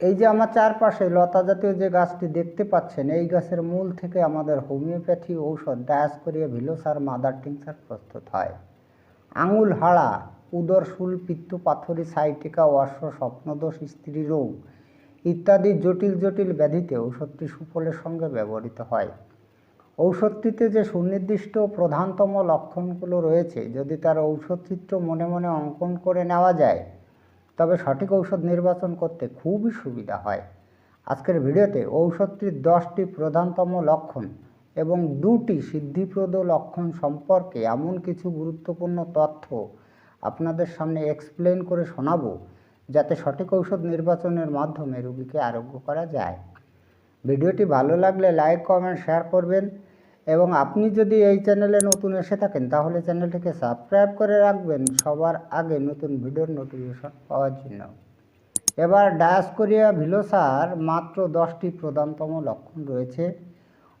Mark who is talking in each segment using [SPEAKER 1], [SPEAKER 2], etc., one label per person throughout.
[SPEAKER 1] এই যে আমার চারপাশে লতা জাতীয় যে গাছটি দেখতে পাচ্ছেন, এই গাছের মূল থেকে আমাদের হোমিওপ্যাথি ঔষধ ডায়াসকরিয়া ভিলোসার মাদার টিংসার প্রস্তুত হয়। আঙুল হাড়া, উদর শুল, পিত্ত পাথরি, সাইটিকা, অশ্ব, স্বপ্নদোষ, স্ত্রী রোগ ইত্যাদি জটিল জটিল ব্যাধিতে ঔষধটি সুফলের সঙ্গে ব্যবহৃত হয়। ঔষধটিতে যে সুনির্দিষ্ট প্রধানতম লক্ষণগুলো রয়েছে, যদি তার ঔষধ চিত্র মনে মনে অঙ্কন করে নেওয়া যায় তবে সঠিক ঔষধ নির্বাচন করতে খুবই সুবিধা হয়। আজকের ভিডিওতে ঔষধটির দশটি প্রধানতম লক্ষণ এবং দুটি সিদ্ধিপ্রদ লক্ষণ সম্পর্কে এমন কিছু গুরুত্বপূর্ণ তথ্য আপনাদের সামনে এক্সপ্লেন করে শোনাবো, যাতে সঠিক ঔষধ নির্বাচনের মাধ্যমে রোগীকে আরোগ্য করা যায়। ভিডিওটি ভালো লাগলে লাইক কমেন্ট শেয়ার করবেন। এবং আপনি যদি এই চ্যানেলে নতুন এসে থাকেন, তাহলে চ্যানেলটিকে সাবস্ক্রাইব করে রাখবেন। সবার আগে নতুন ভিডিওর নোটিফিকেশন পাওয়ার জন্য। এবার ডায়াসকোরিয়া ভিলোসার মাত্র দশটি প্রধানতম লক্ষণ রয়েছে।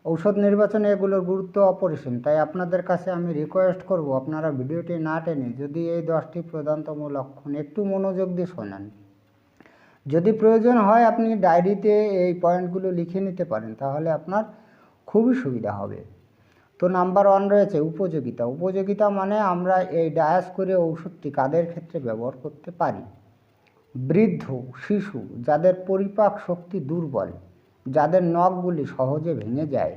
[SPEAKER 1] ঔষধ নির্বাচনে এগুলোর গুরুত্ব অপরিসীম, তাই আপনাদের কাছে আমি রিকোয়েস্ট করব আপনারা ভিডিওটি না টেনে যদি এই দশটি প্রধানতম লক্ষণ একটু মনোযোগ দিয়ে শোনান। যদি প্রয়োজন হয় আপনি ডায়েরিতে এই পয়েন্টগুলো লিখে নিতে পারেন, তাহলে আপনার খুবই সুবিধা হবে। তো নাম্বার ওয়ান রয়েছে উপযোগিতা। উপযোগিতা মানে আমরা এই ডায়াস করে ঔষধটি কাদের ক্ষেত্রে ব্যবহার করতে পারি? বৃদ্ধ, শিশু যাদের পরিপাক শক্তি দুর্বল, যাদের নখগুলি সহজে ভেঙে যায়,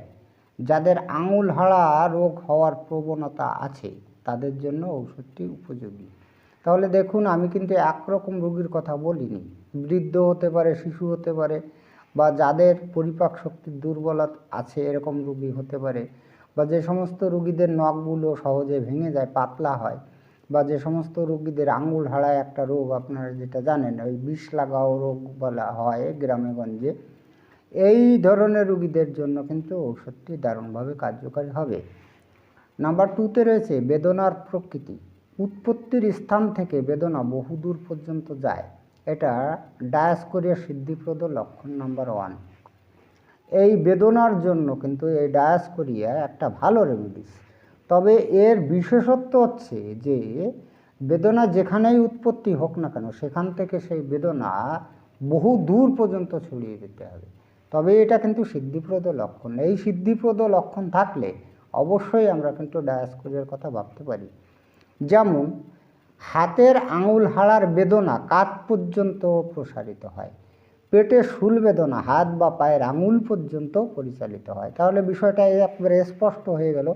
[SPEAKER 1] যাদের আঙুল হাড়া রোগ হওয়ার প্রবণতা আছে, তাদের জন্য ঔষধটি উপযোগী। তাহলে দেখুন, আমি কিন্তু একরকম রোগীর কথা বলিনি। বৃদ্ধ হতে পারে, শিশু হতে পারে, বা যাদের পরিপাক শক্তির দুর্বলতা আছে, এরকম রোগী হতে পারে বা যে সমস্ত রোগীদের নখগুলো সহজে ভেঙে যায়, পাতলা হয়, বা যে সমস্ত রোগীদের আঙুল হাড়ায় একটা রোগ আপনারা যেটা জানেন, ওই বিষ লাগাও রোগ বলা হয় গ্রামে গঞ্জে, এই ধরনের রোগীদের জন্য কিন্তু ঔষধটি দারুণভাবে কার্যকারী হবে। নাম্বার টুতে রয়েছে বেদনার প্রকৃতি। উৎপত্তির স্থান থেকে বেদনা বহুদূর পর্যন্ত যায়। এটা ডায়াসকোরিয়া সিদ্ধিপ্রদ লক্ষণ নাম্বার ওয়ান এই বেদনার জন্য কিন্তু এই ডায়াসকোরিয়া একটা ভালো রেমেডিস তবে এর বিশেষত্ব হচ্ছে যে, বেদনা যেখানেই উৎপত্তি হোক না কেন, সেখান থেকে সেই বেদনা বহু দূর পর্যন্ত ছড়িয়ে দিতে হবে। তবে এটা কিন্তু সিদ্ধিপ্রদ লক্ষণ। এই সিদ্ধিপ্রদ লক্ষণ থাকলে অবশ্যই আমরা কিন্তু ডায়াসকোরিয়ার কথা ভাবতে পারি। যেমন, হাতের আঙুল হাড়ার বেদনা কাত পর্যন্ত প্রসারিত হয়। পেটে শুল বেদনা, হাত বা পায়ের আঙুল পর্যন্ত পরিচালিত হয়। তাহলে বিষয়টা একবারে স্পষ্ট হয়ে গেল।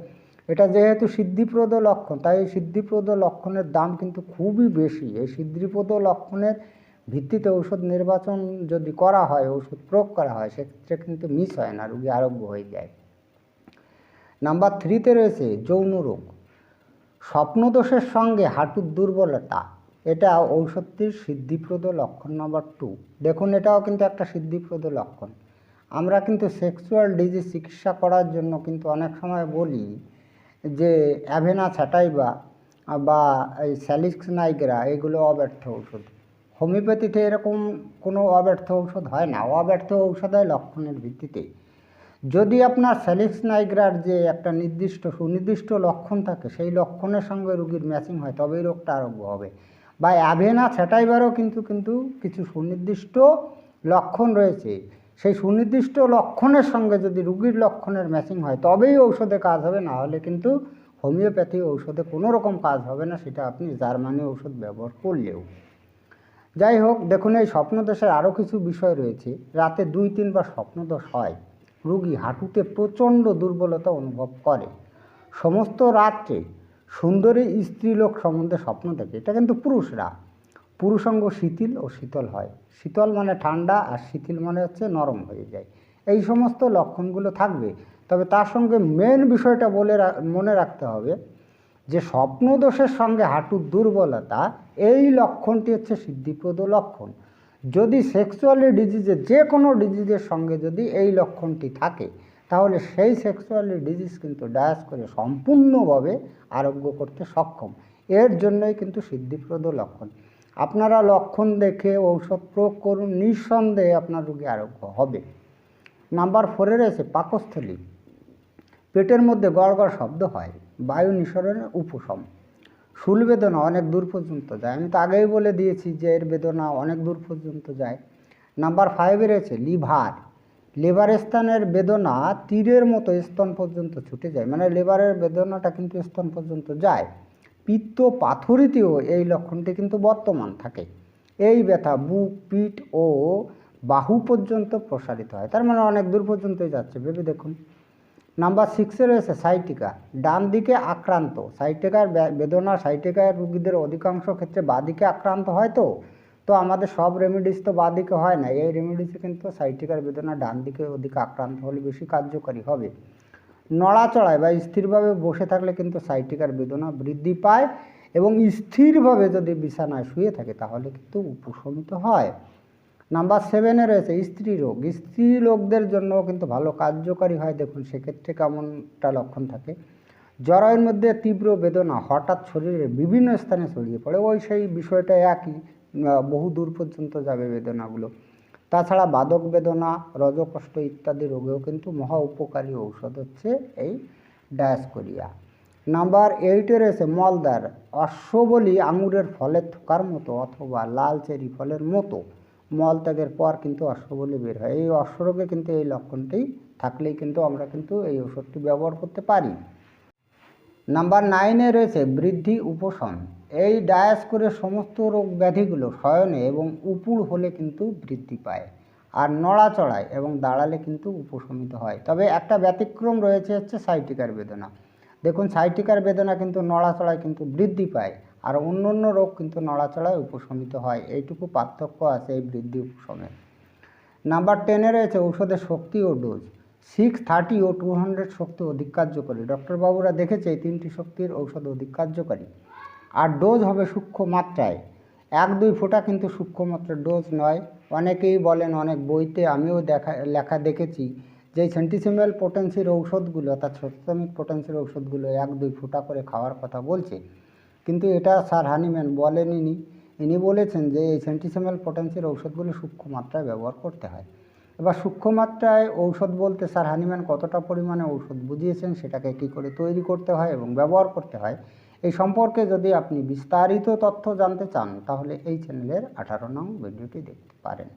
[SPEAKER 1] এটা যেহেতু সিদ্ধিপ্রদ লক্ষণ, তাই এই সিদ্ধিপ্রদ লক্ষণের দাম কিন্তু খুবই বেশি। এই সিদ্ধিপ্রদ লক্ষণের ভিত্তিতে ঔষধ নির্বাচন যদি করা হয় ওষুধ প্রয়োগ করা হয়, সেক্ষেত্রে কিন্তু মিস হয় না, রোগী আরোগ্য হয়ে যায়। নাম্বার থ্রিতে রয়েছে, যৌন রোগ। স্বপ্নদোষের সঙ্গে হাঁটুর দুর্বলতা। এটা ঔষধটির সিদ্ধিপ্রদ লক্ষণ নাম্বার টু দেখুন, এটাও কিন্তু একটা সিদ্ধিপ্রদ লক্ষণ। আমরা কিন্তু সেক্সুয়াল ডিজিজ চিকিৎসা করার জন্য কিন্তু অনেক সময় বলি যে অ্যাভেনা ছাটাইবা বা এই স্যালিক্স নাইগ্রা এগুলো অব্যর্থ ঔষধ। হোমিওপ্যাথিতে এরকম কোনো অব্যর্থ ঔষধ হয় না। অব্যর্থ ঔষধ হয় লক্ষণের ভিত্তিতে। যদি আপনার স্যালিক্স নাইগ্রার যে একটা নির্দিষ্ট সুনির্দিষ্ট লক্ষণ থাকে, সেই লক্ষণের সঙ্গে রুগীর ম্যাচিং হয়, তবেই রোগটা আরোগ্য হবে। বা অ্যাভেনা ছাটাইবারও কিন্তু কিন্তু কিছু সুনির্দিষ্ট লক্ষণ রয়েছে। সেই সুনির্দিষ্ট লক্ষণের সঙ্গে যদি রুগীর লক্ষণের ম্যাচিং হয়, তবেই ঔষধে কাজ হবে, না হলে কিন্তু হোমিওপ্যাথি ঔষধে কোনো রকম কাজ হবে না, সেটা আপনি জার্মানি ঔষধ ব্যবহার করলেও। যাই হোক, দেখুন, এই স্বপ্নদোষের আরও কিছু বিষয় রয়েছে। রাতে দুই, তিনবার স্বপ্নদোষ হয়। রুগী হাঁটুতে প্রচণ্ড দুর্বলতা অনুভব করে। সমস্ত রাত্রে সুন্দরী স্ত্রীলোক সম্বন্ধে স্বপ্ন দেখে, এটা কিন্তু পুরুষরা। পুরুষাঙ্গ শিথিল ও শীতল হয়। শীতল মানে ঠান্ডা আর শিথিল মানে হচ্ছে নরম হয়ে যায়। এই সমস্ত লক্ষণগুলো থাকবে। তবে তার সঙ্গে মেন বিষয়টা বলে মনে রাখতে হবে যে স্বপ্নদোষের সঙ্গে হাঁটুর দুর্বলতা, এই লক্ষণটি হচ্ছে সিদ্ধিপ্রদ লক্ষণ। যদি সেক্সুয়ালি ডিজিজের যে কোনো ডিজিজের সঙ্গে যদি এই লক্ষণটি থাকে তাহলে সেই সেক্সুয়ালি ডিজিজ কিন্তু ডায়াস করে সম্পূর্ণভাবে আরোগ্য করতে সক্ষম। এর জন্যই কিন্তু সিদ্ধিপ্রদ লক্ষণ। আপনারা লক্ষণ দেখে ঔষধ প্রয়োগ করুন, নিঃসন্দেহে আপনার রোগী আরোগ্য হবে। নাম্বার ফোরে রয়েছে পাকস্থলী। পেটের মধ্যে গড় শব্দ হয়, বায়ু নিঃসরণের উপশম। শুল বেদনা অনেক দূর পর্যন্ত যায়। আমি তো আগেই বলে দিয়েছি যে এর বেদনা অনেক দূর পর্যন্ত যায়। নাম্বার ফাইভে রয়েছে লিভার। লেবার স্থানের বেদনা তীরের মতো স্তন পর্যন্ত ছুটে যায়। মানে লেবারের বেদনাটা কিন্তু স্তন পর্যন্ত যায়। পিত্ত পাথরিতেও এই লক্ষণটি কিন্তু বর্তমান থাকে। এই ব্যথা বুক, পিঠ ও বাহু পর্যন্ত প্রসারিত হয়। তার মানে অনেক দূর পর্যন্তই যাচ্ছে। ভেবে দেখুন। নাম্বার সিক্সে রয়েছে সাইটিকা। ডান দিকে আক্রান্ত। সাইটিকার বেদনা সাইটিকার রুগীদের অধিকাংশ ক্ষেত্রে বাদিকে আক্রান্ত হয় তো? তো আমাদের সব রেমেডিস তো বাঁ দিকে হয় না। এই রেমেডিসে কিন্তু সাইটিকার বেদনা ডান দিকে অধিক আক্রান্ত হলে বেশি কার্যকরী হবে। নড়াচড়ায় বা স্থিরভাবে বসে থাকলে কিন্তু সাইটিকার বেদনা বৃদ্ধি পায় এবং স্থিরভাবে যদি বিছানায় শুয়ে থাকে তাহলে কিন্তু উপশমিত হয়। নাম্বার সেভেনে রয়েছে স্ত্রী রোগ। স্ত্রী লোকদের জন্য কিন্তু ভালো কার্যকারী হয়। দেখুন, সেক্ষেত্রে কেমনটা লক্ষণ থাকে? জরায়ুর মধ্যে তীব্র বেদনা হঠাৎ শরীরের বিভিন্ন স্থানে ছড়িয়ে পড়ে। ওই সেই বিষয়টা একই। বহু দূর পর্যন্ত যাবে বেদনাগুলো। তাছাড়া বাদক বেদনা, রজকষ্ট ইত্যাদি রোগেও কিন্তু মহা উপকারী ঔষধ হচ্ছে এই ডায়াসকোরিয়া। নাম্বার এইটে রয়েছে মলদার অশ্ববলি আঙুরের ফলের থোকার মতো অথবা লাল চেরি ফলের মতো। মল ত্যাগের পর কিন্তু অশ্ববলি বের হয়। এই অশ্বরোগে কিন্তু এই লক্ষণটি থাকলেই কিন্তু আমরা কিন্তু এই ওষুধটি ব্যবহার করতে পারি। নাম্বার নাইনে রয়েছে বৃদ্ধি উপশম। এই ডায়াসকোরের সমস্ত রোগ ব্যাধিগুলো শয়নে এবং উপুড় হলে কিন্তু বৃদ্ধি পায় আর নড়াচড়ায় এবং দাঁড়ালে কিন্তু উপশমিত হয়। তবে একটা ব্যতিক্রম রয়েছে হচ্ছে সাইটিকার বেদনা। দেখুন, সাইটিকার বেদনা কিন্তু নড়াচড়ায় কিন্তু বৃদ্ধি পায় আর অন্য অন্য রোগ কিন্তু নড়াচড়ায় উপশমিত হয়। এইটুকু পার্থক্য আছে এই বৃদ্ধি উপশমে। নাম্বার টেনে রয়েছে ঔষধের শক্তি ও ডোজ। সিক্স থার্টি ও টু হান্ড্রেড শক্তি অধিক কার্যকরী। ডক্টর বাবুরা দেখেছে এই তিনটি শক্তির ঔষধ অধিক কার্যকারী। আর ডোজ হবে সূক্ষ্ম মাত্রায়। এক দুই ফোঁটা কিন্তু সূক্ষ্ম মাত্রার ডোজ নয়। অনেকেই বলেন, অনেক বইতে আমিও দেখা, লেখা দেখেছি যে সেন্টিসিমেল পোটেন্সির ঔষধগুলো, অর্থাৎ সস্তমিক পোটেন্সির ঔষধগুলো এক দুই ফোঁটা করে খাওয়ার কথা বলছে। কিন্তু এটা স্যার হানিম্যান বলেননি। ইনি বলেছেন যে এই সেন্টিসেমাল পোটেন্সির ঔষধগুলো সূক্ষ্ম মাত্রায় ব্যবহার করতে হয়। এবার সূক্ষ্ম মাত্রায় ঔষধ বলতে, স্যার হানিম্যান কতটা পরিমাণে ঔষধ বুঝিয়েছেন সেটাকে কী করে তৈরি করতে হয় এবং ব্যবহার করতে হয়? এই সম্পর্কে যদি আপনি বিস্তারিত তথ্য জানতে চান, তাহলে এই চ্যানেলের আঠারো নং ভিডিওটি দেখতে পারেন।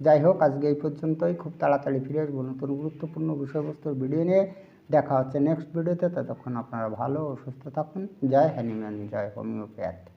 [SPEAKER 1] যাই হোক, আজকে এই পর্যন্তই। খুব তাড়াতাড়ি ফিরে আসব নতুন গুরুত্বপূর্ণ বিষয়বস্তুর ভিডিও নিয়ে। দেখা হচ্ছে নেক্সট ভিডিওতে। ততক্ষণ আপনারা ভালো ও সুস্থ থাকুন। জয় হ্যানিম্যান জয় হোমিওপ্যাথ।